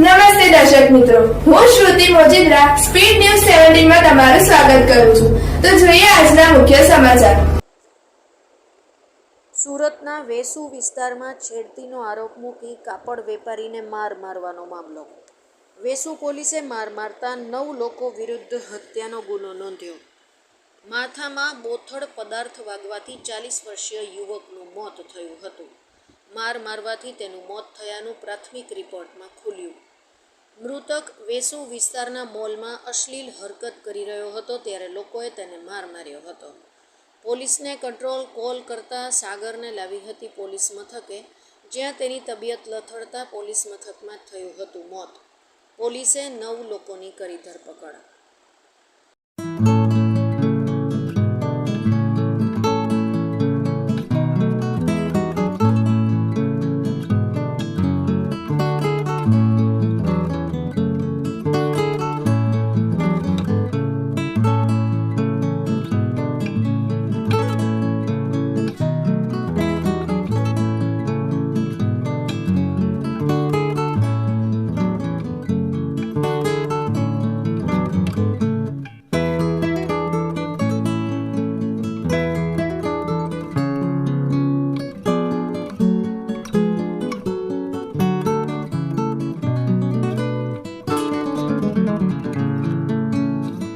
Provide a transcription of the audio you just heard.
નમસ્તે દર્શક મિત્રો. હું શ્રુતિ મોજીદ્રા, સ્પીડ ન્યૂઝ સેવન્ટીનમાં તમારું સ્વાગત કરું છું. તો જોઈએ આજના મુખ્ય સમાચાર. સુરતના વેસુ વિસ્તારમાં છેડતીનો આરોપ મૂકી કાપડ વેપારીને માર મારવાનો મામલો. વેસુ પોલીસે માર મારતા નવ લોકો વિરુદ્ધ હત્યાનો ગુનો નોંધ્યો. માથામાં બોથડ પદાર્થ વાગવાથી ચાલીસ વર્ષીય યુવકનું મોત થયું હતું. માર મારવાથી તેનું મોત થયાનું પ્રાથમિક રિપોર્ટમાં ખુલ્યું. મૃતક વેસુ વિસ્તારના મોલમાં અશ્લીલ હરકત કરી રહ્યો હતો ત્યારે લોકોએ તેને માર માર્યો હતો. પોલીસને કંટ્રોલ કોલ કરતા સાગરને લાવી હતી પોલીસ મથકે, જ્યાં તેની તબિયત લથડતા પોલીસ મથકમાં થયું હતું મોત. પોલીસે નવ લોકોની કરી ધરપકડ.